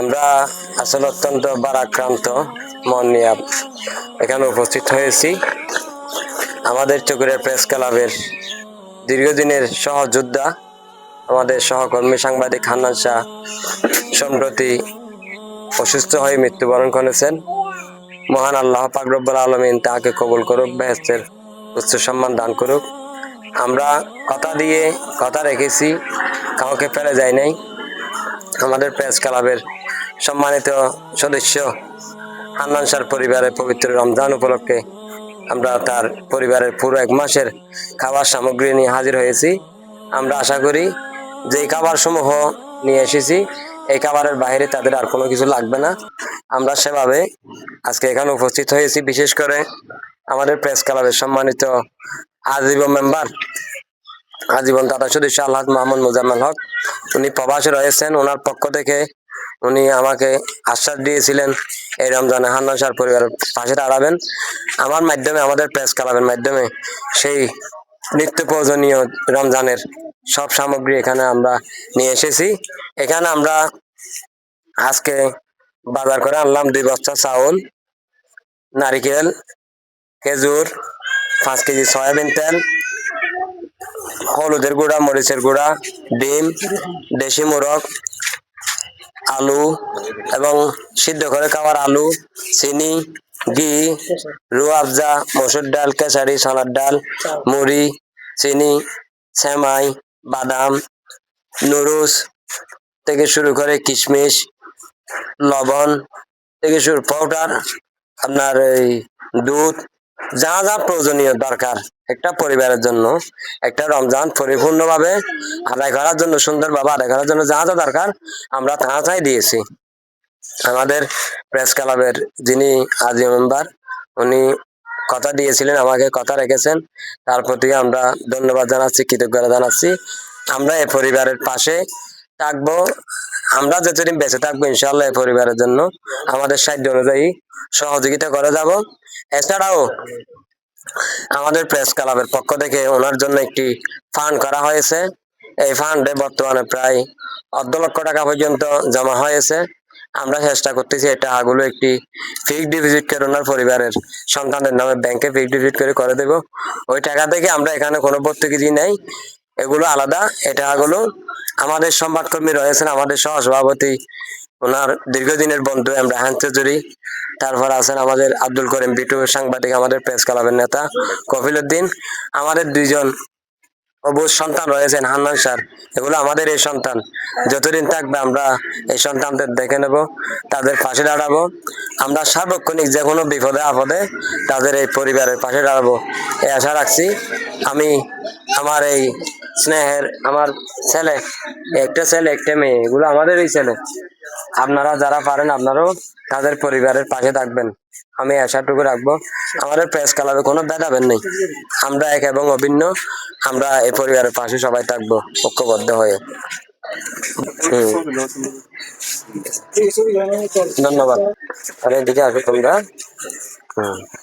আমরা আসলে অত্যন্ত বারাক্রান্ত মন নিয়ে এখানে উপস্থিত হয়েছি। আমাদের চকুরের প্রেস ক্লাবের দীর্ঘদিনের সহযোদ্ধা, আমাদের সহকর্মী সাংবাদিক হান্নান শাহ সম্প্রতি অসুস্থ হয়ে মৃত্যুবরণ করেছেন। মহান আল্লাহ পাকরব্বুল আলমিন তাকে কবুল করুক, বেহেস্তের উচ্চ সম্মান দান করুক। আমরা কথা দিয়ে কথা রেখেছি, কাউকে ফেলে যায় নাই। আমাদের প্রেস ক্লাবের সম্মানিত সদস্য, হান্নান পরিবারের পবিত্র রমজান উপলক্ষে আমরা তার পরিবারের পুরো এক মাসের খাবার সামগ্রী নিয়ে হাজির হয়েছি। আমরা আশা করি যে খাবার সমূহ নিয়ে এসেছি, এই খাবারের বাইরে তাদের আর কোনো কিছু লাগবে না। আমরা সেভাবে আজকে এখানে উপস্থিত হয়েছি। বিশেষ করে আমাদের প্রেস ক্লাবের সম্মানিত আজীবন মেম্বার, আজীবন দাদা সদস্য আল্লাহ মোহাম্মদ মুজাম্মেল হক। উনি প্রবাসে রয়েছেন। ওনার পক্ষ থেকে উনি আমাকে আশ্বাস দিয়েছিলেন, এই রমজানে হান্নান শাহর পরিবারের পাশে দাঁড়াবেন। আমার মাধ্যমে, আমাদের প্রেস ক্লাবের মাধ্যমে সেই নিত্য প্রয়োজনীয় রমজানের সব সামগ্রী এখানে আমরা নিয়ে এসেছি। এখানে আমরা আজকে বাজার করে আনলাম দুই বস্তা চাউল, নারিকেল, খেজুর, পাঁচ কেজি সয়াবিন তেল, হলুদের গুঁড়া, মরিচের গুঁড়া, ডিম, দেশি মোরগ আলু এবং সিদ্ধ করে খাওয়ার আলু, চিনি, ঘি রুয়াবজা মসুর ডাল, কেশারি সানার ডাল, মুড়ি, চিনি, সেমাই, বাদাম, নুডলস থেকে শুরু করে কিশমিশ, লবণ থেকে শুরু পাউডার আপনার এই দুধ, যা যা প্রয়োজনীয় দরকার। একটা পরিবারের জন্য, একটা রমজান পরিপূর্ণভাবে আদায় করার জন্য সুন্দরভাবে আদায় করার জন্য যা যা দরকার আমরা তা তাই দিয়েছি। আমাদের প্রেস ক্লাবের যিনি আজি মেম্বার, উনি কথা দিয়েছিলেন, আমাকে কথা রেখেছেন। তার প্রতি আমরা ধন্যবাদ জানাচ্ছি, কৃতজ্ঞতা জানাচ্ছি। আমরা এই পরিবারের পাশে থাকব। আমরা যতদিন বেঁচে থাকব ইনশাল্লাহ এই পরিবারের জন্য আমাদের সাহায্য অনুযায়ী সহযোগিতা করে যাব। এছাড়াও আমাদের প্রেস ক্লাবের পক্ষ থেকে ওনার জন্য একটি ফান্ড করা হয়েছে। এই ফান্ডে বর্তমানে প্রায় অর্ধ লক্ষ টাকা পর্যন্ত জমা হয়েছে। আমরা চেষ্টা করতেছি এই টাকাগুলো একটি ফিক্সড ডিপোজিট করে ওনার পরিবারের সন্তানদের নামে ব্যাংকে ফিক্সড ডিপোজিট করে করে দেব। ওই টাকা থেকে আমরা এখানে কোনো ভর্তুকি নেই। এগুলো আলাদা। এই টাকাগুলো আমাদের সংবাদকর্মী রয়েছেন। আমাদের সহ সভাপতি ওনার দীর্ঘদিনের বন্ধু এমরাহান চৌধুরী। তারপর আছেন আমাদের আব্দুল করিম বিটু, সাংবাদিক, আমাদের প্রেস ক্লাবের নেতা কফিল উদ্দিন আমাদের দুইজন অবুজ সন্তান রয়েছেন, হান্নান স্যার। এগুলো আমাদের এই সন্তান। যতদিন থাকবে আমরা এই সন্তানদের দেখে নেব, তাদের পাশে দাঁড়াবো। আমরা সার্বক্ষণিক যে কোনো বিপদে আপদে তাদের এই পরিবারের পাশে দাঁড়াবো। এই আশা রাখছি আমি আমার এই স্নেহের, আমার ছেলে, একটা ছেলে, একটা মেয়ে, এগুলো আমাদেরই ছেলে। আপনারা যারা পারেন, আপনারাও তাদের পরিবারের পাশে থাকবেন। আমি আশাটুকু রাখব। আমাদের প্রেস ক্লাবে কোনো ভেদাভেদ নেই। আমরা এক এবং অভিন্ন। আমরা এই পরিবারের পাশে সবাই থাকব, ঐক্যবদ্ধ হয়ে। ধন্যবাদ। আর এদিকে আসো তোমরা। হুম।